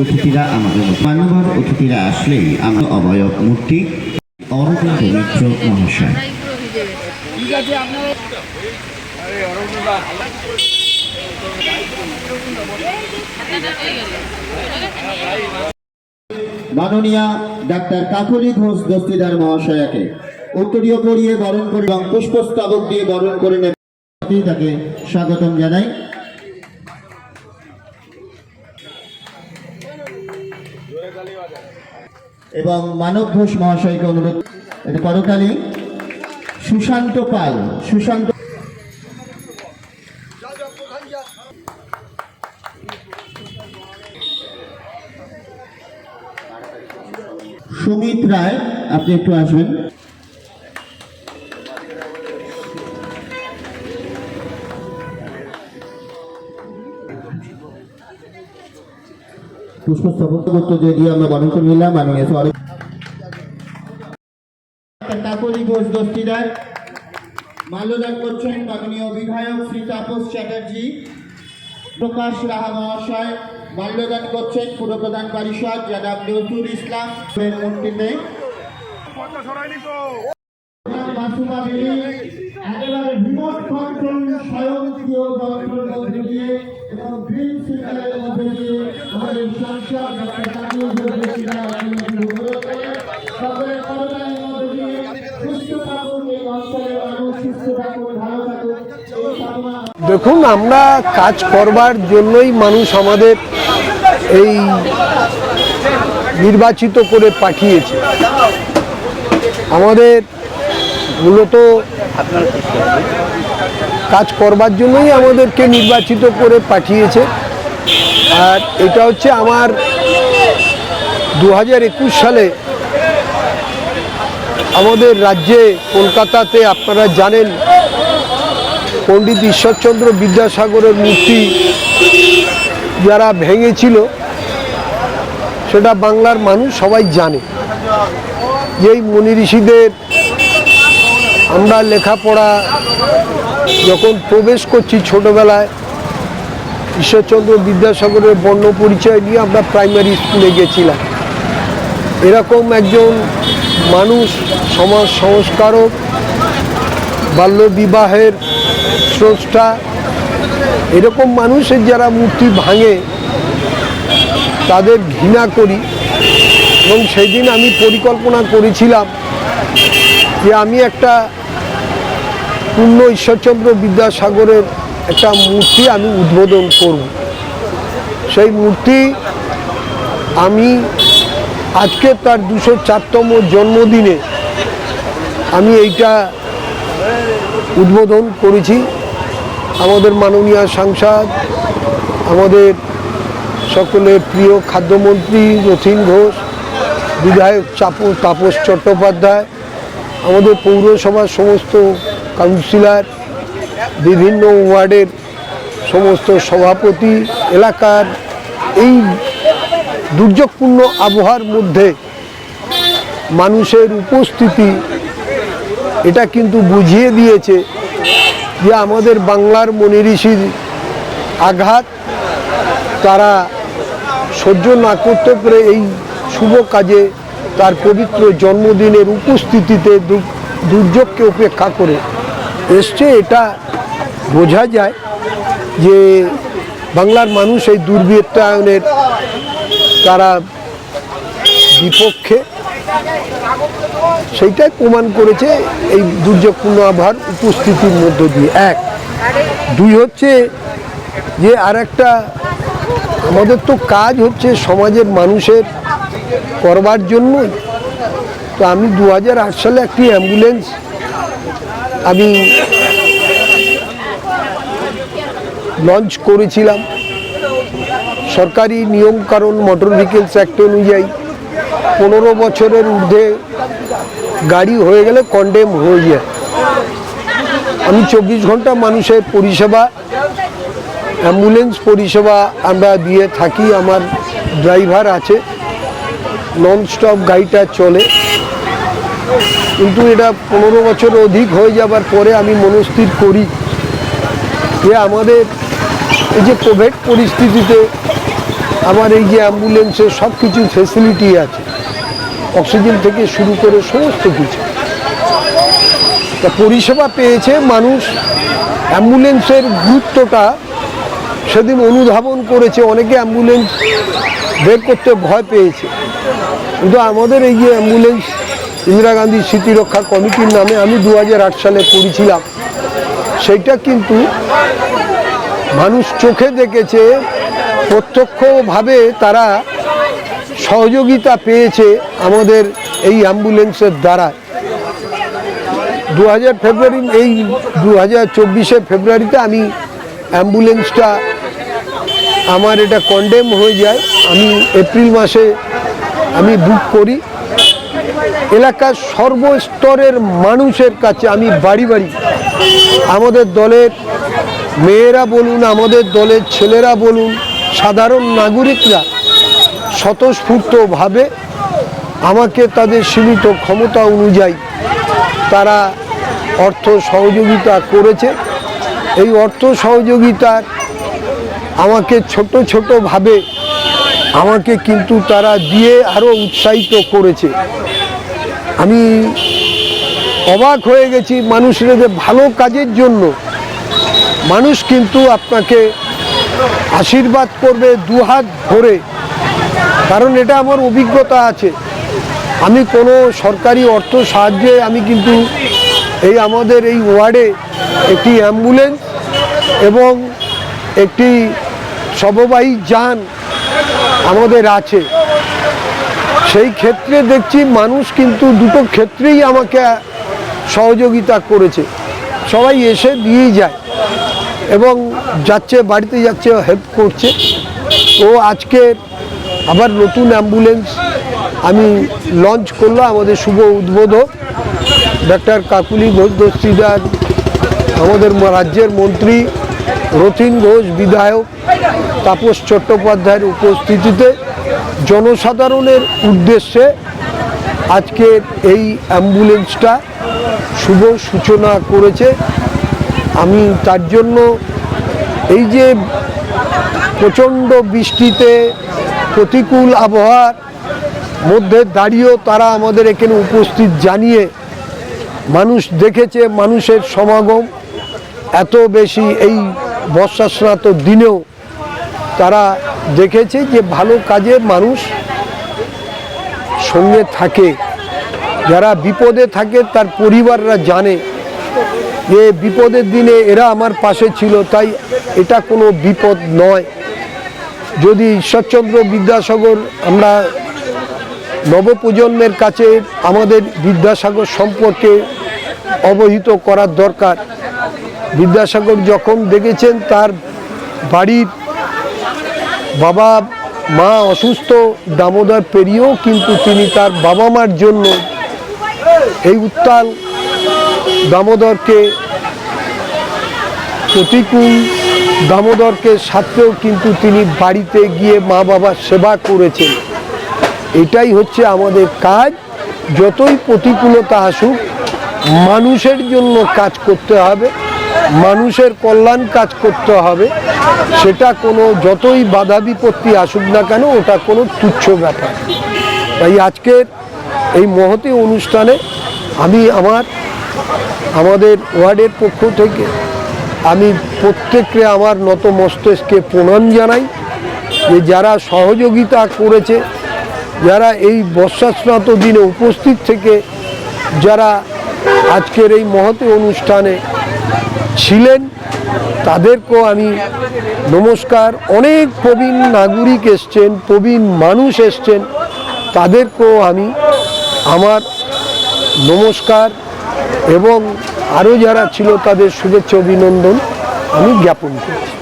অতিথিরা আমাদের মান্যবর অতিথিরা আসলেই অবয়ব মূর্তি। মহাশয়। মাননীয়া ডাক্তার কাকলি ঘোষ দস্তিদার মহাশয়াকে উত্তরীয় পরিয়ে বরণ করে এবং পুষ্পস্তবক দিয়ে বরণ করে নেবে। তাকে স্বাগতম জানাই। এবং মানব ঘোষ মহাশয়কে অনুরোধ এটা করতালি সুশান্ত পাল, সুশান্ত সুমিত রায়, আপনি একটু আসবেন। পুষ্পস্তবক দিয়ে দিয়ে আমরা বরণ করছেন মাননীয় বিধায়ক শ্রী তাপস প্রকাশ রাহা মহাশয়, মাল্যদান করছেন পুরপ্রধান পরিষদ জনাব নজরুল ইসলাম। এর মূর্তিতে একেবারে স্বয়ংক্রিয় দেখুন আমরা কাজ করবার জন্যই মানুষ আমাদের এই নির্বাচিত করে পাঠিয়েছে। আমাদের মূলত কাজ করবার জন্যই আমাদেরকে নির্বাচিত করে পাঠিয়েছে। আর এটা হচ্ছে আমার দু হাজার একুশ সালে আমাদের রাজ্যে কলকাতাতে আপনারা জানেন পণ্ডিত ঈশ্বরচন্দ্র বিদ্যাসাগরের মূর্তি যারা ভেঙেছিল, সেটা বাংলার মানুষ সবাই জানে। যেই মুনি ঋষিদের আমরা লেখাপড়া যখন প্রবেশ করছি ছোটবেলায়, ঈশ্বরচন্দ্র বিদ্যাসাগরের বর্ণ পরিচয় নিয়ে আমরা প্রাইমারি স্কুলে গেছিলাম। এরকম একজন মানুষ, সমাজ সংস্কারক বাল্যবিবাহের স্রষ্টা, এরকম মানুষের যারা মূর্তি ভাঙে, তাদের ঘৃণা করি এবং সেই দিন আমি পরিকল্পনা করেছিলাম যে আমি একটা পূর্ণ ঈশ্বরচন্দ্র বিদ্যাসাগরের একটা মূর্তি আমি উদ্বোধন করব। সেই মূর্তি আমি আজকে তার দুশো চারতম জন্মদিনে আমি এইটা উদ্বোধন করেছি। আমাদের মাননীয় সাংসদ, আমাদের সকলের প্রিয় খাদ্যমন্ত্রী রথিন ঘোষ, বিধায়ক চাপ তাপস চট্টোপাধ্যায়, আমাদের পৌরসভার সমস্ত কাউন্সিলর, বিভিন্ন ওয়ার্ডের সমস্ত সভাপতি, এলাকার এই দুর্যোগপূর্ণ আবহাওয়ার মধ্যে মানুষের উপস্থিতি, এটা কিন্তু বুঝিয়ে দিয়েছে যে আমাদের বাংলার মনি ঋষির আঘাত তারা সহ্য না করতে পেরে এই শুভ কাজে তার পবিত্র জন্মদিনের উপস্থিতিতে দুর্যোগকে উপেক্ষা করে এসছে, এটা বোঝা যায় যে বাংলার মানুষ এই দুর্বৃত্তায়নের তারা বিপক্ষে সেইটাই প্রমাণ করেছে এই দুর্যোগপূর্ণ আবহাওয়ার উপস্থিতির মধ্য দিয়ে। এক। দুই হচ্ছে যে আর একটা আমাদের তো কাজ হচ্ছে সমাজের মানুষের করবার জন্যই। তো আমি দু হাজার আট সালে একটি অ্যাম্বুলেন্স আমি লঞ্চ করেছিলাম। সরকারি নিয়ম কারণ মোটর ভেহিকেলস অ্যাক্ট অনুযায়ী পনেরো বছরের ঊর্ধ্বে গাড়ি হয়ে গেলে কন্ডেম হয়ে যায়। আমি চব্বিশ ঘণ্টা মানুষের পরিষেবা অ্যাম্বুলেন্স পরিষেবা আমরা দিয়ে থাকি, আমার ড্রাইভার আছে। নন স্টপ গাড়িটা চলে। কিন্তু এটা পনেরো বছর অধিক হয়ে যাবার পরে আমি মনস্থির করি যে আমাদের এই যে কোভিড পরিস্থিতিতে আমার এই যে অ্যাম্বুলেন্সের সব কিছু ফেসিলিটি আছে, অক্সিজেন থেকে শুরু করে সমস্ত কিছু। তা পরিষেবা পেয়েছে মানুষ, অ্যাম্বুলেন্সের গুরুত্বটা সেদিন অনুধাবন করেছে, অনেকে অ্যাম্বুলেন্স বের করতে ভয় পেয়েছে। কিন্তু আমাদের এই যে অ্যাম্বুলেন্স ইন্দিরা গান্ধী স্মৃতিরক্ষা কমিটির নামে আমি দু হাজার আট সালে করেছিলাম সেইটা কিন্তু মানুষ চোখে দেখেছে, প্রত্যক্ষভাবে তারা সহযোগিতা পেয়েছে আমাদের এই অ্যাম্বুলেন্সের দ্বারা। দু হাজার ফেব্রুয়ারি, এই দু হাজার চব্বিশে ফেব্রুয়ারিতে আমি অ্যাম্বুলেন্সটা, আমার এটা কন্ডেম হয়ে যায়। আমি এপ্রিল মাসে আমি বুক করি। এলাকার সর্বস্তরের মানুষের কাছে আমি বাড়ি বাড়ি। আমাদের দলের মেয়েরা বলুন, আমাদের দলের ছেলেরা বলুন, সাধারণ নাগরিকরা স্বতঃস্ফূর্তভাবে আমাকে তাদের সীমিত ক্ষমতা অনুযায়ী তারা অর্থ সহযোগিতা করেছে। এই অর্থ সহযোগিতার আমাকে ছোট ছোটোভাবে আমাকে কিন্তু তারা দিয়ে আরও উৎসাহিত করেছে। আমি অবাক হয়ে গেছি মানুষের যে ভালো কাজের জন্য। মানুষ কিন্তু আপনাকে আশীর্বাদ করবে দুহাত ভরে। কারণ এটা আমার অভিজ্ঞতা আছে। আমি কোনো সরকারি অর্থ সাহায্যে আমি কিন্তু এই আমাদের এই ওয়ার্ডে একটি অ্যাম্বুলেন্স এবং একটি সববাহী যান আমাদের আছে। সেই ক্ষেত্রে দেখছি মানুষ কিন্তু দুটো ক্ষেত্রেই আমাকে সহযোগিতা করেছে। সবাই এসে দিয়েই যায় এবং যাচ্ছে, বাড়িতে যাচ্ছে হেল্প করছে। তো আজকে আবার নতুন অ্যাম্বুলেন্স আমি লঞ্চ করলাম, আমাদের শুভ উদ্বোধক, ডাক্তার কাকুলি ঘোষ, দস্তিদার, আমাদের রাজ্যের মন্ত্রী রথিন ঘোষ, বিধায়ক তাপস চট্টোপাধ্যায়ের উপস্থিতিতে জনসাধারণের উদ্দেশ্যে আজকের এই অ্যাম্বুলেন্সটা শুভ সূচনা করেছে। আমি তার জন্য এই যে প্রচণ্ড বৃষ্টিতে প্রতিকূল আবহাওয়ার মধ্যে দাঁড়িয়েও তারা আমাদের এখানে উপস্থিত জানিয়ে মানুষ দেখেছে, মানুষের সমাগম। এত বেশি এই বর্ষাস্নাত দিনেও তারা দেখেছে যে ভালো কাজে মানুষ সঙ্গে থাকে। যারা বিপদে থাকে, তার পরিবাররা জানে যে বিপদের দিনে এরা আমার পাশে ছিল, তাই এটা কোনো বিপদ নয়। যদি ঈশ্বরচন্দ্র বিদ্যাসাগর, আমরা নবপ্রজন্মের কাছে আমাদের বিদ্যাসাগর সম্পর্কে অবহিত করার দরকার। বিদ্যাসাগর যখন দেখেছেন, তার বাড়ির বাবা মা অসুস্থ, দামোদর পেরিয়েও কিন্তু তিনি তার বাবা মার জন্য এই উত্তাল দামোদরকে প্রতিকূল দামোদরকে সাথেও কিন্তু তিনি বাড়িতে গিয়ে মা বাবার সেবা করেছেন। এটাই হচ্ছে আমাদের কাজ। যতই প্রতিকূলতা আসুক, মানুষের জন্য কাজ করতে হবে। মানুষের কল্যাণ কাজ করতে হবে। সেটা কোনো যতই বাধা বিপত্তি আসুক না কেন, ওটা কোনো তুচ্ছ ব্যাপার। তাই আজকের এই মহতি অনুষ্ঠানে আমি আমার, আমাদের ওয়ার্ডের পক্ষ থেকে আমি প্রত্যেককে আমার নত মস্তিষ্কে প্রণাম জানাই যে যারা সহযোগিতা করেছে, যারা এই বর্ষাস্নাত দিনে উপস্থিত থেকে, যারা আজকের এই মহতি অনুষ্ঠানে ছিলেন, তাদেরকেও আমি নমস্কার। অনেক প্রবীণ নাগরিক এসছেন, প্রবীণ মানুষ এসছেন, তাদেরকেও আমি আমার নমস্কার এবং আরও যারা ছিল তাদের শুভেচ্ছা, অভিনন্দন আমি জ্ঞাপন করছি।